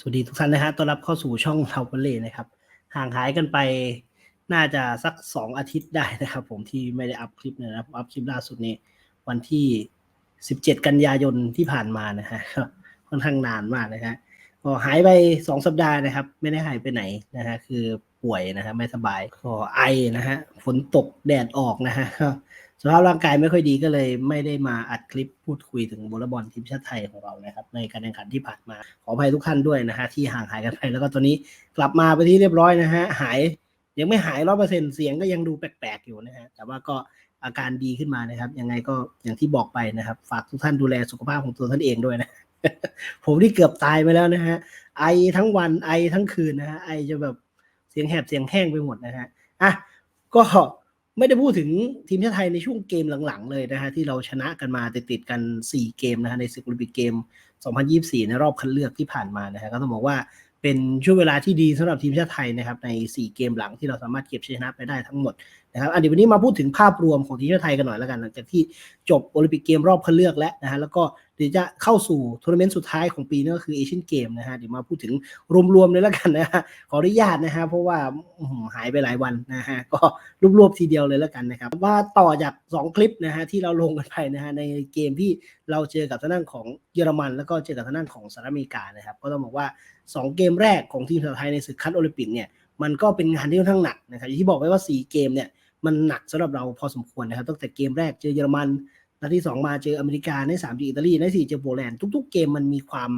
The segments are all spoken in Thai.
สวัสดีทุกท่านนะฮะต้อนรับเข้าสู่ช่องเราเปเล่นะครับ ห่างหายกันไปน่าจะสักสองอาทิตย์ได้นะครับ ผมที่ไม่ได้อัพคลิปนะครับอัพคลิปล่าสุดนี้ วันที่สิบเจ็ดกันยายนที่ผ่านมานะฮะค่อนข้างนานมากนะฮะก็หายไปสองสัปดาห์นะครับ ไม่ได้หายไปไหนนะฮะคือป่วยนะฮะไม่สบายก็ไอนะฮะฝนตกแดดออกนะฮะ สภาพร่างกายไม่ค่อยดีก็เลยไม่ได้มาอัดคลิปพูดคุยถึงวอลเลย์บอลทีมชาติไทยของเรานะครับ ในการแข่งขันที่ผ่านมา ขออภัยทุกท่านด้วยนะฮะที่ห่างหายกันไปแล้วก็ตอนนี้กลับมาไปที่เรียบร้อยนะฮะหายยังไม่หายร้อยเปอร์เซ็นเสียงก็ยังดูแปลกๆอยู่นะฮะแต่ว่าก็อาการดีขึ้นมานะครับ ยังไงก็อย่างที่บอกไปนะครับ ฝากทุกท่านดูแลสุขภาพของตัวท่านเองด้วยนะ ผมที่เกือบตายไปแล้วนะฮะไอทั้งวันไอทั้งคืนนะฮะไอจะแบบเสียงแหบเสียงแห้งไปหมดนะฮะอะก็ ไม่ได้พูดถึงทีมชาติไทยในช่วงเกมหลังๆ เลยนะฮะที่เราชนะกันมาติดๆกัน 4 เกมนะฮะในศึกโอลิมปิกเกม 2024 ในรอบคัดเลือกที่ผ่านมานะฮะก็ต้องบอกว่าเป็นช่วงเวลาที่ดีสำหรับทีมชาติไทยนะครับใน 4 เกมหลังที่เราสามารถเก็บชัยชนะไปได้ทั้งหมด นะครับอันนี้วันนี้มาพูดถึงภาพรวมของทีมชาติไทยกันหน่อยแล้วกันหลังจากที่จบโอลิมปิกเกมรอบคัดเลือกแล้วนะฮะแล้วก็เดี๋ยวจะเข้าสู่ทัวร์นาเมนต์สุดท้ายของปีนี้ก็คือเอเชียนเกมนะฮะเดี๋ยวมาพูดถึงรวมๆเลยแล้วกันนะฮะขออนุญาตนะฮะเพราะว่าอื้อหือหายไปหลายวันนะฮะก็รวบๆทีเดียวเลยแล้วกันนะครับว่าต่อจาก 2 คลิปนะฮะที่เราลงกันไปนะฮะในเกมที่เราเจอกับทางด้านของเยอรมัน แล้วก็เจอกับทางด้านของสหรัฐอเมริกานะครับก็ต้องบอกว่า 2 เกมแรกของทีมชาติไทยในศึกคัดโอลิมปิกเนี่ยมันก็เป็นงานที่ค่อนข้างหนักนะครับอย่างที่บอกไว้ว่า 4 เกมเนี่ย มันหนักสำหรับเราพอสมควรนะครับตั้งแต่เกมแรกเจอเยอรมันนัดที่2มาเจออเมริกาใน3เจออิตาลีใน4เจอโปแลนด์ทุก ๆ เกมมันมีความ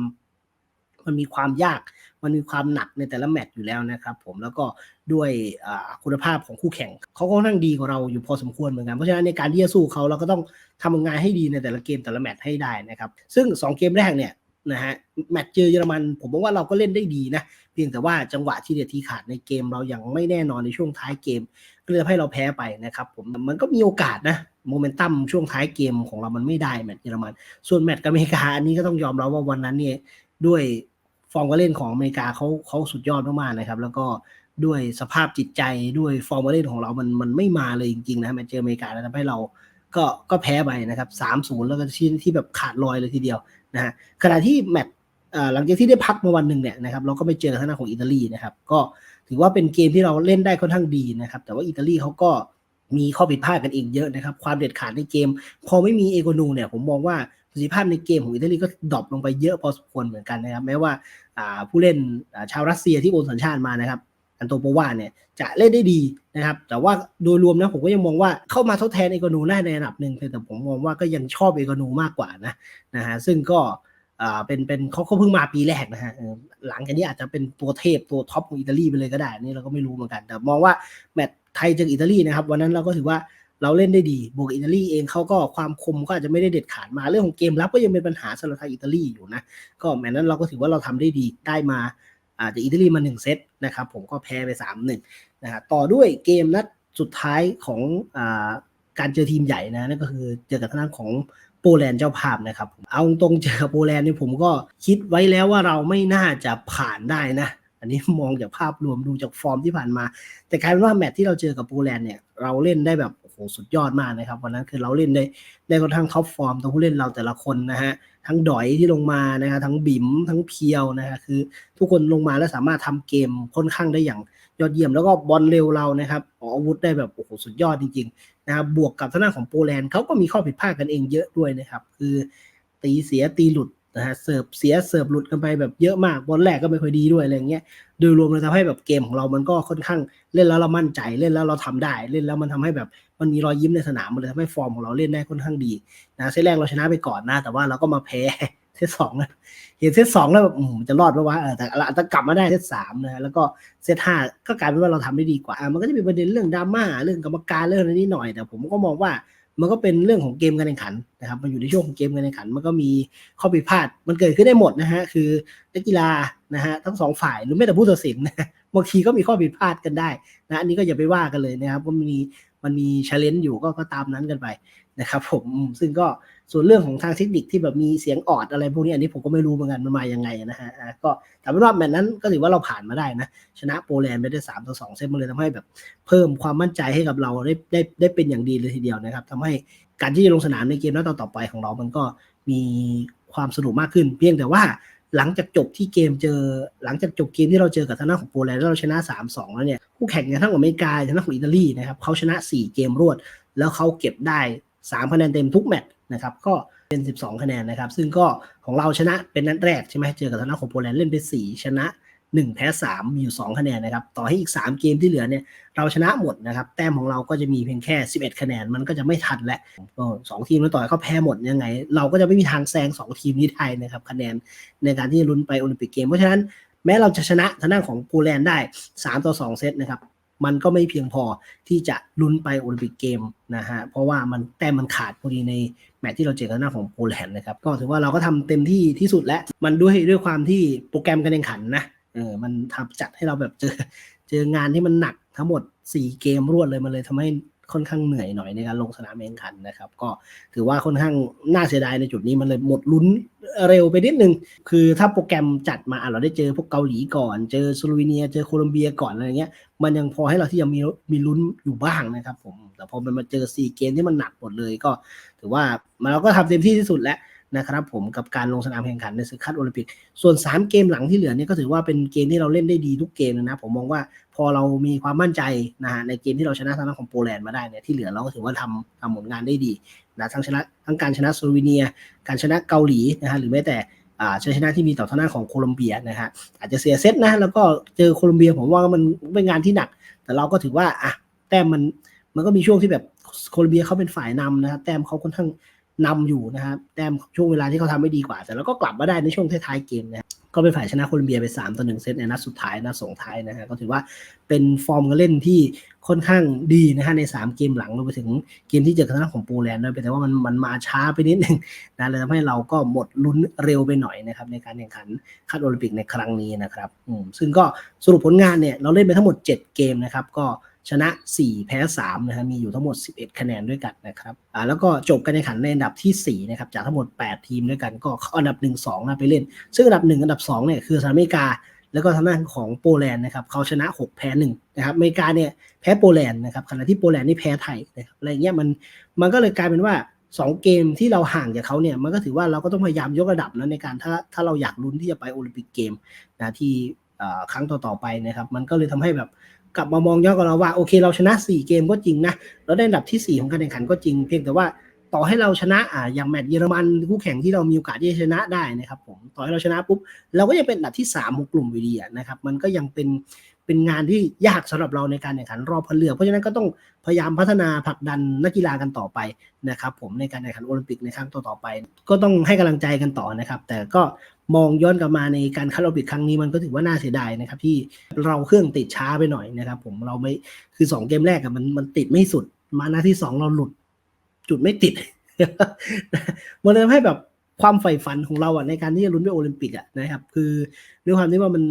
มันมีความยาก มันมีความหนักในแต่ละแมตช์อยู่แล้วนะครับผม แล้วก็ด้วยคุณภาพของคู่แข่ง เขาก็ค่อนข้างดีกว่าเราอยู่พอสมควรเหมือนกัน เพราะฉะนั้นในการที่จะสู้เขาเราก็ต้องทำงานให้ดีในแต่ละเกมแต่ละแมตช์ให้ได้นะครับ ซึ่ง 2 เกมแรกเนี่ย นะฮะแมตช์เจอเยอรมันผมว่าเราก็เล่นได้ดีนะ เพียงแต่ว่าจังหวะที่เด็ดที่ขาดในเกมเรายังไม่แน่นอนในช่วงท้ายเกมก็เลยให้เราแพ้ไปนะครับผมมันก็มีโอกาสนะโมเมนตัมช่วงท้ายเกมของเรามันไม่ได้แมตช์เยอรมัน ส่วนแมตช์กับอเมริกาอันนี้ก็ต้องยอมรับว่าวันนั้นเนี่ยด้วยฟอร์มการเล่นของอเมริกาเขาเขาสุดยอดมากๆนะครับ แล้วก็ด้วยสภาพจิตใจด้วยฟอร์มการเล่นของเรามันมันไม่มาเลยจริงๆนะแมตช์เจออเมริกาแล้วทำให้เราก็ก็แพ้ไปนะครับสามศูนย์แล้วก็ที่ที่แบบขาดลอยเลยทีเดียว นะฮะขณะที่แมตช์หลังจากที่ได้พักมาวันหนึ่งเนี่ยนะครับเราก็ไปเจอทางด้านของอิตาลีนะครับก็ถือว่าเป็นเกมที่เราเล่นได้ค่อนข้างดีนะครับ แต่ว่าอิตาลีเขาก็มีข้อผิดพลาดกันเองเยอะนะครับ ความเด็ดขาดในเกม พอไม่มีเอโกนูเนี่ยผมมองว่าประสิทธิภาพในเกมของอิตาลีก็ดรอปลงไปเยอะพอสมควรเหมือนกันนะครับแม้ว่าผู้เล่นชาวรัสเซียที่โอนสัญชาติมานะครับ อันโตโปวาเนี่ยจะเล่นได้ดีนะครับ แต่ว่าโดยรวมนะผมก็ยังมองว่าเข้ามาทดแทนเอกนูได้ในระดับหนึ่งแต่ผมมองว่าก็ยังชอบเอกนูมากกว่านะนะฮะซึ่งก็อ่าเป็นเป็นเขาเขาเพิ่งมาปีแรกนะฮะหลังจากนี้อาจจะเป็นตัวเทพตัวท็อปของอิตาลีไปเลยก็ได้นี่เราก็ไม่รู้เหมือนกัน แต่มองว่าแมตช์ไทยเจออิตาลีนะครับวันนั้นเราก็ถือว่าเราเล่นได้ดีบวกอิตาลีเองเขาก็ความคมก็อาจจะไม่ได้เด็ดขาดมาเรื่องของเกมรับก็ยังเป็นปัญหาสำหรับทางอิตาลีอยู่นะก็แมตช์นั้นเราก็ถือว่าเราทำได้ดีได้มา อาจจะอิตาลีมาหนึ่งเซตนะครับผมก็แพ้ไปสามหนึ่งนะฮะต่อด้วยเกมนัดสุดท้ายของอาการเจอทีมใหญ่นะนั่นก็คือเจอกับทางด้านของโปแลนด์เจ้าภาพนะครับ เอาตรงเจอกับโปแลนด์นี่ผมก็คิดไว้แล้วว่าเราไม่น่าจะผ่านได้นะ อันนี้มองจากภาพรวมดูจากฟอร์มที่ผ่านมา แต่กลายเป็นว่าแมตช์ที่เราเจอกับโปแลนด์เนี่ยเราเล่นได้แบบ สุดยอดมากนะครับ วันนั้นคือเราเล่นได้ได้ค่อนข้างท็อปฟอร์มตัวผู้เล่นเราแต่ละคนนะฮะทั้งดอยที่ลงมานะฮะทั้งบิ๋มทั้งเพียวนะฮะคือ ทุกคนลงมาแล้วสามารถทำเกมค่อนข้างได้อย่างยอดเยี่ยมแล้วก็บอลเร็วเรานะครับออกอาวุธได้แบบโอ้โหสุดยอดจริงๆนะครับบวกกับทางด้านของโปแลนด์เขาก็มีข้อผิดพลาดกันเองเยอะด้วยนะครับ คือตีเสียตีหลุด นะฮะเสิร์ฟเสียเสิร์ฟหลุดกันไปแบบเยอะมากบอลแรกก็ไม่ค่อยดีด้วยอะไรเงี้ยโดยรวมเลยทำให้แบบเกมของเรามันก็ค่อนข้างเล่นแล้วเรามั่นใจเล่นแล้วเราทำได้ เล่นแล้วมันทำให้แบบมันมีรอยยิ้มในสนามมันเลยทำให้ฟอร์มของเราเล่นได้ค่อนข้างดีนะเซตแรกเราชนะไปก่อนนะ แต่ว่าเราก็มาแพ้เซตสองเห็นเซตสองแล้วแบบจะรอดไหมวะแต่อาจจะกลับมาได้เซตสามนะแล้วก็เซตห้าก็กลายเป็นว่าเราทำได้ดีกว่ามันก็จะมีประเด็นเรื่องดราม่าเรื่องกรรมการเรื่องอะไรนิดหน่อยแต่ผมก็มองว่า มันก็เป็นเรื่องของเกมการแข่งขันนะครับ มันอยู่ในช่วงของเกมการแข่งขัน มันก็มีข้อผิดพลาด มันเกิดขึ้นได้หมดนะฮะ คือนักกีฬา นะฮะทั้งสองฝ่ายหรือแม้แต่ผู้ตัดสินนะบางทีก็มีข้อผิดพลาดกันได้นะอันนี้ก็อย่าไปว่ากันเลยนะครับก็มีมันมีชาเลนจ์อยู่ก็ก็ตามนั้นกันไปนะครับผมซึ่งก็ส่วนเรื่องของทางเทคนิคที่แบบมีเสียงออดอะไรพวกนี้อันนี้ผมก็ไม่รู้เหมือนกันมันมายังไงนะฮะก็แต่เป็นว่าแมตช์นั้นก็ถือว่าเราผ่านมาได้นะ ชนะโปแลนด์ไปได้สามต่อสองเซตมันเลยทำให้แบบเพิ่มความมั่นใจให้กับเราได้ได้ได้เป็นอย่างดีเลยทีเดียวนะครับทำให้การที่จะลงสนามในเกมนัดต่อๆไปของเรา มันก็มีความสนุกมากขึ้น เพียงแต่ว่า หลังจากจบที่เกมเจอ หลังจากจบเกมที่เราเจอกับทางด้านของโปแลนด์แล้วเราชนะ 3-2 แล้วเนี่ยคู่แข่งอย่างทั้งของอเมริกาทั้งของอิตาลีนะครับเขาชนะ 4 เกมรวด แล้วเขาเก็บได้3คะแนนเต็มทุกแมตช์นะครับก็เป็น 12 คะแนนนะครับ ซึ่งก็ของเราชนะเป็นนัดแรกใช่ไหมเจอกับทางด้านของโปแลนด์เล่นไป4ชนะ 1 แพ้ 3 มีอยู่ 2 คะแนนนะครับ ต่อให้อีก 3 เกมที่เหลือเนี่ย เราชนะหมดนะครับ แต้มของเราก็จะมีเพียงแค่ 11 คะแนน มันก็จะไม่ทันและก็สองทีมแล้วต่อให้เขาแพ้หมดยังไง เราก็จะไม่มีทางแซง 2 ทีมนี้ได้นะครับ คะแนนในการที่จะลุ้นไปโอลิมปิกเกม เพราะฉะนั้นแม้เราจะชนะทางด้านของโปแลนด์ได้ 3 ต่อ 2 เซตนะครับ มันก็ไม่เพียงพอที่จะลุ้นไปโอลิมปิกเกมนะฮะ เพราะว่ามันแต้มมันขาดพอดีในแมตช์ที่เราเจอกันหน้าของโปแลนด์นะครับ ก็ถือว่าเราก็ทำเต็มที่ที่สุดแล้วมันด้วยด้วยความที่โปรแกรมการแข่งขันนะ เออมันทำจัดให้เราแบบเจอ เจองานที่มันหนักทั้งหมด 4 เกมรวดเลยมันเลยทำให้ค่อนข้างเหนื่อยหน่อยในการลงสนามแข่งขันนะครับ ก็ถือว่าค่อนข้างน่าเสียดายในจุดนี้มันเลยหมดลุ้นเร็วไปนิดนึง คือถ้าโปรแกรมจัดมาอะเราได้เจอพวกเกาหลีก่อน เจอสโลวีเนีย เจอโคลอมเบียก่อนอะไรเงี้ย มันยังพอให้เราที่ยังมีมีลุ้นอยู่บ้างนะครับผม แต่พอมันมาเจอ4เกมที่มันหนักหมดเลยก็ ถือว่ามันเราก็ทำเต็มที่ที่สุดแล้ว นะครับผมกับการลงสนามแข่งขันในศึกคัดโอลิมปิก ส่วน 3 เกมหลังที่เหลือเนี่ยก็ถือว่าเป็นเกมที่เราเล่นได้ดีทุกเกมเลยนะผมมองว่าพอเรามีความมั่นใจนะฮะในเกมที่เราชนะทางด้านของโปแลนด์มาได้เนี่ยที่เหลือเราก็ถือว่าทำทำผลงานได้ดีนะทั้งชนะทั้งการชนะสโลวีเนีย การชนะเกาหลีนะฮะหรือแม้แต่อ่าชัยชนะที่มีต่อทางด้านของโคลอมเบียนะฮะอาจจะเสียเซตนะแล้วก็เจอโคลอมเบียผมว่ามันเป็นงานที่หนัก แต่เราก็ถือว่าอะแต้มมันมันก็มีช่วงที่แบบโคลอมเบียเขาเป็นฝ่ายนำนะครับแต้มเขาค่อนข้าง นำอยู่นะครับแต้มช่วงเวลาที่เขาทำไม่ดีกว่า แต่เราก็กลับมาได้ในช่วงท้ายๆเกมนะก็เป็นฝ่ายชนะโคลอมเบียไป3ต่อ1เซตในนัดสุดท้ายนัดส่งท้ายนะฮะก็ถือว่าเป็นฟอร์มการเล่นที่ค่อนข้างดีนะฮะใน 3 เกมหลังรวมไปถึงเกมที่เจอกับทางด้านของโปแลนด์ด้วยแต่ว่ามันมันมาช้าไปนิดนึงนะเลยทำให้เราก็หมดลุ้นเร็วไปหน่อยนะครับในการแข่งขันคัดโอลิมปิกในครั้งนี้นะครับอืมซึ่งก็สรุปผลงานเนี่ยเราเล่นไปทั้งหมด 7 เกมนะครับก็ ชนะ 4 แพ้3นะครับมีอยู่ทั้งหมด 11 คะแนนด้วยกันนะครับอ่าแล้วก็จบการแข่งขันในอันดับที่4นะครับจากทั้งหมด 8 ทีมด้วยกันก็อันดับ 1 2นะไปเล่น ซึ่งอันดับ 1 อันดับ2เนี่ยคือสหรัฐอเมริกา แล้วก็ทางด้านของโปแลนด์นะครับเขาชนะ 6 แพ้1นะครับอเมริกาเนี่ยแพ้โปแลนด์นะครับขณะที่โปแลนด์นี่แพ้ไทยนะครับอะไรเงี้ยมันมันก็เลยกลายเป็นว่า2เกมที่เราห่างจากเขาเนี่ยมันก็ถือว่าเราก็ต้องพยายามยกระดับนะในการถ้าถ้าเราอยากลุ้นที่จะไปโอลิมปิกเกมนะที่ครั้งต่อๆไปนะครับ มันก็เลยทำให้แบบ กลับมามองย้อนกับเราว่าโอเคเราชนะ 4 เกมก็จริงนะเราได้อันดับที่ 4 ของการแข่งขันก็จริง เพียงแต่ว่าต่อให้เราชนะอ่าอย่างแมตช์เยอรมันคู่แข่งที่เรามีโอกาสที่จะชนะได้นะครับผมต่อให้เราชนะปุ๊บเราก็ยังเป็นอันดับที่3ของกลุ่มอยู่ดีนะครับมันก็ยังเป็นเป็นงานที่ยากสำหรับเราในการแข่งขันรอบคัดเลือกเพราะฉะนั้นก็ต้องพยายามพัฒนาผลักดันนักกีฬากันต่อไปนะครับผมในการแข่งขันโอลิมปิกในครั้งต่อๆไป ก็ต้องให้กำลังใจกันต่อนะครับ แต่ก็ มองย้อนกลับมาในการคัดโอลิมปิกครั้งนี้มันก็ถือว่าน่าเสียดายนะครับที่เราเครื่องติดช้าไปหน่อยนะครับ ผมเราไม่คือสองเกมแรกอะมันมันติดไม่สุด มาหน้าที่สองเราหลุด จุดไม่ติดมันเลยทำให้แบบความใฝ่ฝันของเราอะในการที่จะลุ้นไปโอลิมปิกอะนะครับ คือด้วยความที่ว่ามัน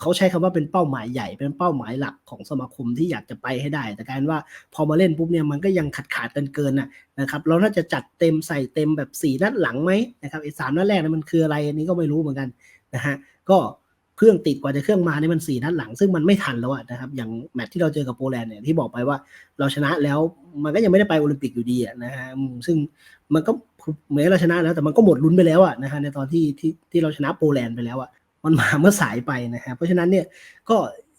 เขาใช้คำว่าเป็นเป้าหมายใหญ่เป็นเป้าหมายหลักของสมาคมที่อยากจะไปให้ได้ แต่การว่าพอมาเล่นปุ๊บเนี่ยมันก็ยังขาดขาดกันเกินนะนะครับเราน่าจะจัดเต็มใส่เต็มแบบสีนัดหลังไหมนะครับไอ้สามนัดแรกนั้นมันคืออะไรอันนี้ก็ไม่รู้เหมือนกันนะฮะก็เครื่องติดกว่าจะเครื่องมาเนี่ยมันสี่นัดหลังซึ่งมันไม่ทันแล้วนะครับ อย่างแมตช์ที่เราเจอกับโปแลนด์เนี่ยที่บอกไปว่าเราชนะแล้วมันก็ยังไม่ได้ไปโอลิมปิกอยู่ดีนะฮะซึ่งมันก็เหมือนเราชนะแล้วแต่มันก็หมดลุ้นไปแล้วอะนะฮะในตอนที่ที่ที่เราชนะโปแลนด์ไปแล้วอะ มันมาเมื่อสายไปนะครับเพราะฉะนั้นเนี่ยก็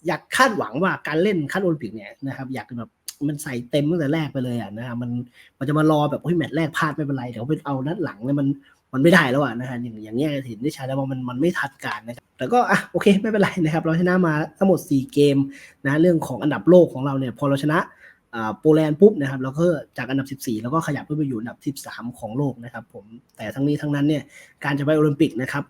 อยากคาดหวังว่าการเล่นคัดโอลิมปิกเนี่ยนะครับอยากแบบมันใส่เต็มตั้งแต่แรกไปเลยอะนะครับมันมันจะมารอแบบโอ้ยแมตช์แรกพลาดไม่เป็นไรเดี๋ยวไปเอานัดหลังเนี่ยมันมันไม่ได้แล้วอะนะฮะอย่างอย่างเงี้ยเห็นได้ชัดแล้วว่ามันมันไม่ทันการนะครับแต่ก็อะโอเคไม่เป็นไรนะครับ เราชนะมาทั้งหมด 4 เกมนะเรื่องของอันดับโลกของเราเนี่ยพอเราชนะ โปแลนด์ปุ๊บนะครับเราก็จากอันดับ 14 แล้วก็ขยับขึ้นไปอยู่อันดับ 13 ของโลกนะครับผมแต่ทั้งนี้ทั้งนั้นเนี่ยการจะไปโอลิมปิกนะครับ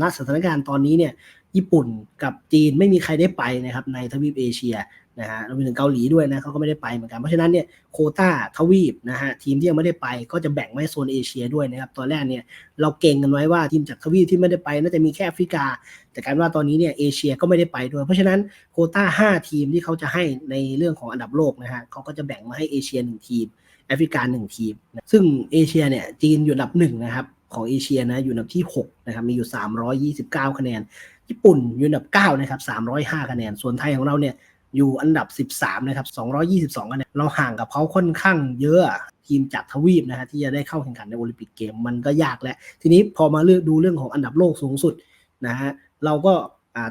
ณสถานการณ์ตอนนี้เนี่ยญี่ปุ่นกับจีนไม่มีใครได้ไปนะครับในทวีปเอเชีย นะฮะรวมถึงเกาหลีด้วยนะเขาก็ไม่ได้ไปเหมือนกัน เพราะฉะนั้นเนี่ยโคต้าทวีปนะฮะทีมที่ยังไม่ได้ไปก็จะแบ่งไว้โซนเอเชียด้วยนะครับตอนแรกเนี่ยเราเก่งกันไว้ว่าทีมจากทวีปที่ไม่ได้ไปน่าจะมีแค่แอฟริกา แต่การว่าตอนนี้เนี่ยเอเชียก็ไม่ได้ไปด้วยเพราะฉะนั้นโคต้า 5 ทีมที่เขาจะให้ในเรื่องของอันดับโลกนะฮะเขาก็จะแบ่งมาให้เอเชีย1ทีมแอฟริกา1ทีมซึ่งเอเชียเนี่ยจีนอยู่อันดับ1นะครับของเอเชียนะอยู่อันดับที่6นะครับมีอยู่ 329 คะแนน ญี่ปุ่นอยู่อันดับ9นะครับ305 คะแนนส่วนไทยของเราเนี่ย อยู่อันดับ 13 นะครับ 222คะแนนเราห่างกับเขาค่อนข้างเยอะทีมจากทวีปนะฮะที่จะได้เข้าแข่งขันในโอลิมปิกเกมมันก็ยากแล้ว ทีนี้พอมาเลือกดูเรื่องของอันดับโลกสูงสุดนะฮะเราก็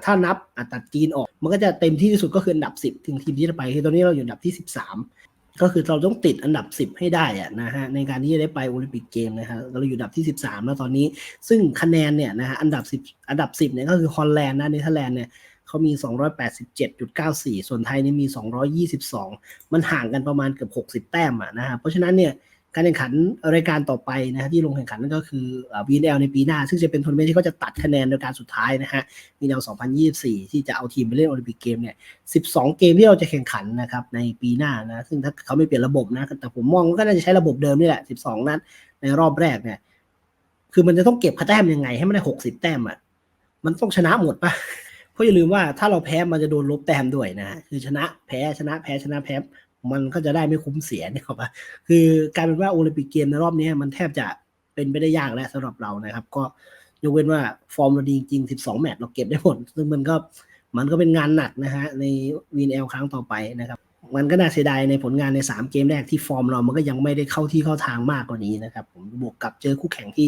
ถ้านับตัดจีนออก มันก็จะเต็มที่ที่สุดก็คืออันดับ 10 ถึงทีมที่จะไปคือตอนนี้เราอยู่อันดับที่ 13 ก็คือเราต้องติดอันดับ 10 ให้ได้อะนะฮะในการที่จะได้ไปโอลิมปิกเกมนะฮะเราอยู่อันดับที่ 13 แล้วตอนนี้ ซึ่งคะแนนเนี่ยนะฮะอันดับ 10 อันดับ 10เนี่ยก็คือฮอลแลนด์นะเนเธอร์แลนด์เนี่ย เขามี 287.94 ส่วนไทยนี่มี 222 มันห่างกันประมาณเกือบ 60 แต้มอะนะฮะเพราะฉะนั้นเนี่ยการแข่งขันรายการต่อไปนะฮะที่ลงแข่งขันนั่นก็คือวีเอลในปีหน้า ซึ่งจะเป็นทัวร์นาเมนต์ที่เขาจะตัดคะแนนโดยการสุดท้ายนะฮะวีเอล2024 ที่จะเอาทีมไปเล่นโอลิมปิกเกมเนี่ย 12 เกมที่เราจะแข่งขันนะครับในปีหน้านะ ซึ่งถ้าเขาไม่เปลี่ยนระบบนะ แต่ผมมองว่าก็น่าจะใช้ระบบเดิมนี่แหละ 12 นัดในรอบแรกเนี่ย คือมันจะต้องเก็บคะแต้มยังไงให้มันได้ 60 แต้มอะ มันต้องชนะหมดปะ ราะอย่าลืมว่าถ้าเราแพ้มันจะโดนลบแต้มด้วยนะคือชนะแพ้ชนะแพ้ชนะแพ้มันก็จะได้ไม่คุ้มเสียเนี่ยครับคือกลายเป็นว่าโอลิมปิกเกมในรอบนี้มันแทบจะเป็นไปได้ยากแล้วสำหรับเรานะครับ ก็ยกเว้นว่าฟอร์มเราดีจริง 12 แมตช์เราเก็บได้หมดซึ่งมันก็มันก็เป็นงานหนักนะฮะในวีนเอลครั้งต่อไปนะครับ มันก็น่าเสียดายในผลงานใน 3 เกมแรกที่ฟอร์มเรามันก็ยังไม่ได้เข้าที่เข้าทางมากกว่านี้นะครับผมบวกกับเจอคู่แข่งที่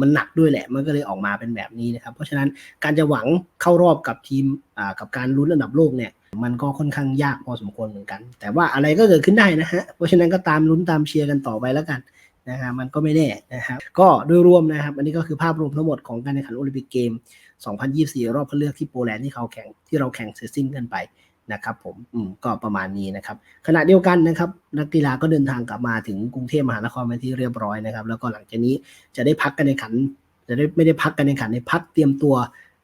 มันหนักด้วยแหละ มันก็เลยออกมาเป็นแบบนี้นะครับ เพราะฉะนั้นการจะหวังเข้ารอบกับทีมอ่ากับการลุ้นอันดับโลกเนี่ยมันก็ค่อนข้างยากพอสมควรเหมือนกัน แต่ว่าอะไรก็เกิดขึ้นได้นะฮะ เพราะฉะนั้นก็ตามลุ้นตามเชียร์กันต่อไปแล้วกันนะฮะมันก็ไม่แน่นะครับ ก็โดยรวมนะครับ อันนี้ก็คือภาพรวมทั้งหมดของการแข่งขันโอลิมปิกเกม 2024 รอบคัดเลือกที่โปแลนด์ที่เขาแข่งที่เราแข่งเสร็จสิ้นกันไป นะครับผมอืมก็ประมาณนี้นะครับ ขณะเดียวกันนะครับ นักกีฬาก็เดินทางกลับมาถึงกรุงเทพมหานครเป็นที่เรียบร้อยนะครับ แล้วก็หลังจากนี้จะได้พักกันในขัน จะได้ไม่ได้พักกันในขันในพักเตรียมตัว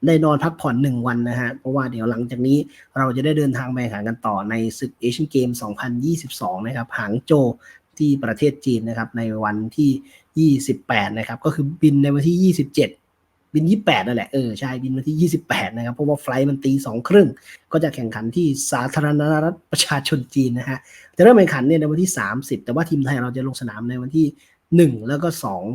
ได้นอนพักผ่อนหนึ่งวันนะฮะ เพราะว่าเดี๋ยวหลังจากนี้เราจะได้เดินทางไปแข่งกันต่อในศึกเอเชียนเกม 2022 นะครับหางโจที่ประเทศจีนนะครับในวันที่ 28 นะครับ ก็คือบินในวันที่ 27 บิน 28 นั่นแหละ เออ ใช่ บินวันที่ 28 นะครับ เพราะว่าไฟล์มันตีสองครึ่ง ก็จะแข่งขันที่สาธารณรัฐประชาชนจีนนะฮะ จะเริ่มแข่งขันเนี่ยในวันที่ 30 แต่ว่าทีมไทยเราจะลงสนามในวันที่ 1 แล้วก็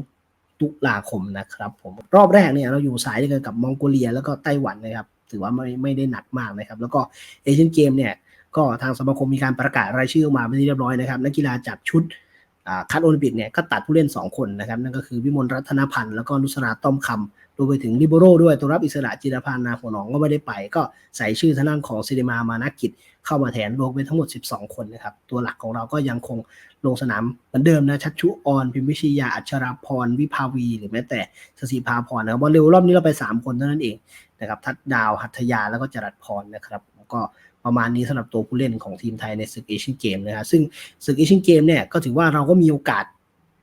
2 ตุลาคมนะครับผม รอบแรกเนี่ยเราอยู่สายเดียวกันกับมองโกเลีย แล้วก็ไต้หวันนะครับ ถือว่าไม่ไม่ได้หนักมากนะครับ แล้วก็เอเชียนเกมเนี่ยก็ทางสมาคมมีการประกาศรายชื่อออกมาเป็นที่เรียบร้อยนะครับนักกีฬาจับชุดคัดโอลิมปิกเนี่ยก็ตัดผู้เล่น 2 คนนะครับนั่นก็คือวิมลรัตนพันธ์แล้วก็นุสราต้อมคำ วมไปถึงลิโบโรด้วยตัวรับอิสระจิรพันธ์นาหัวหนองก็ไม่ได้ไป ก็ใส่ชื่อทางด้านของซิริมามานักกิจเข้ามาแทนรวมเป็นทั้งหมด 12 คนนะครับ ตัวหลักของเราก็ยังคงลงสนามเหมือนเดิมนะ ชัชชุออนพิมพิชยา อัชราพร วิภาวี หรือแม้แต่สศิภาพรนะครับบอลเร็วรอบนี้เราไป 3 คนเท่านั้นเองนะครับ ทัดดาว หัตถยา แล้วก็จรัดพรนะครับ ก็ประมาณนี้สำหรับตัวผู้เล่นของทีมไทยในศึกเอเชียนเกมนะครับ ซึ่งศึกเอเชียนเกมเนี่ยก็ถือว่าเราก็มีโอกาส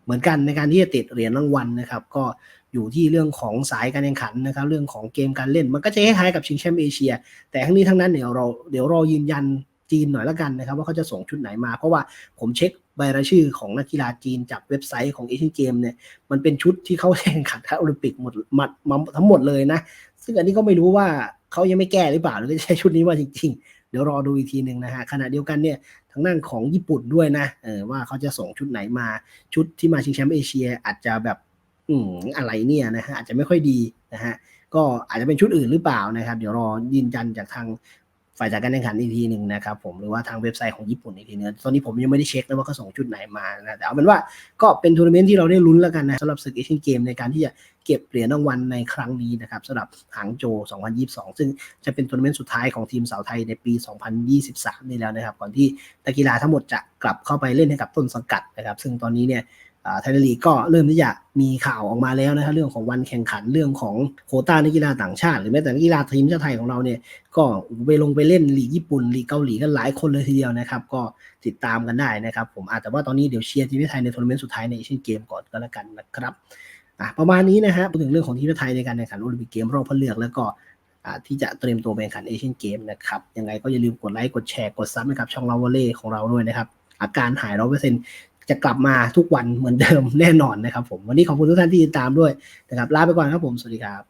เหมือนกันในการที่จะติดเหรียญรางวัลนะครับ ก็ อยู่ที่เรื่องของสายการแข่งขันนะครับ เรื่องของเกมการเล่น มันก็จะคล้ายๆกับชิงแชมป์เอเชีย แต่ทั้งนี้ทั้งนั้นเดี๋ยวเราเดี๋ยวรอยืนยันจีนหน่อยละกันนะครับ ว่าเขาจะส่งชุดไหนมา เพราะว่าผมเช็คใบรายชื่อของนักกีฬาจีนจากเว็บไซต์ของเอเชียนเกมเนี่ยมันเป็นชุดที่เขาแข่งขันโอลิมปิกหมดมามาทั้งหมดเลยนะ ซึ่งอันนี้ก็ไม่รู้ว่าเขายังไม่แก้หรือเปล่าหรือจะใช้ชุดนี้มาจริง ๆ เดี๋ยวรอดูอีกทีหนึ่งนะฮะขณะเดียวกันเนี่ยทางด้านของญี่ปุ่นด้วยนะเออว่าเขาจะส่งชุดไหนมาชุดที่มาชิงแชมป์เอเชียอาจจะแบบ อืมอะไรเนี่ยนะฮะอาจจะไม่ค่อยดีนะฮะก็อาจจะเป็นชุดอื่นหรือเปล่านะครับ เดี๋ยวรอยืนยันจากทางฝ่ายจัดการแข่งขันอีกทีหนึ่งนะครับผมหรือว่าทางเว็บไซต์ของญี่ปุ่นอีกทีนึงตอนนี้ผมยังไม่ได้เช็คนะว่าเขาส่งชุดไหนมานะแต่เอาเป็นว่าก็เป็นทัวร์นาเมนต์ที่เราได้ลุ้นแล้วกันนะสำหรับศึกเอเชียนเกมในการที่จะเก็บเหรียญรางวัลในครั้งนี้นะครับสำหรับหางโจ 2022 ซึ่งจะเป็นทัวร์นาเมนต์สุดท้ายของทีมสาวไทยในปี 2023 นี่แล้วนะครับก่อนที่นักกีฬาทั้งหมดจะกลับเข้าไปเล่นให้กับต้นสังกัดนะครับ ซึ่งตอนนี้เนี่ย ไทยลีกก็เริ่มที่จะมีข่าวออกมาแล้วนะครับเรื่องของวันแข่งขันเรื่องของโคต้านักกีฬาต่างชาติ หรือแม้แต่นักกีฬาทีมชาติไทยของเราเนี่ยก็ไปลงไปเล่นลีกญี่ปุ่นลีกเกาหลีกันหลายคนเลยทีเดียวนะครับก็ติดตามกันได้นะครับผมอาจจะว่าตอนนี้เดี๋ยวเชียร์ทีมชาติไทยในทัวร์นาเมนต์สุดท้ายในเอเชียนเกมก่อนก็แล้วกันนะครับอะประมาณนี้นะฮะพูดถึงเรื่องของทีมชาติไทยในการแข่งขันโอลิมปิกเกมรอบคัดเลือกแล้วก็ที่จะเตรียมตัวไปแข่งขันเอเชียนเกมนะครับยังไงก็อย่าลืมกดไลค์กดแชร์กดซับให้กับช่องเราวอลเล่ของเราด้วยนะครับอาการหายร้อยเปอร์เซ็นต์ จะกลับมาทุกวันเหมือนเดิมแน่นอนนะครับผม วันนี้ขอบคุณทุกท่านที่ติดตามด้วยนะครับ ลาไปก่อนครับผม สวัสดีครับ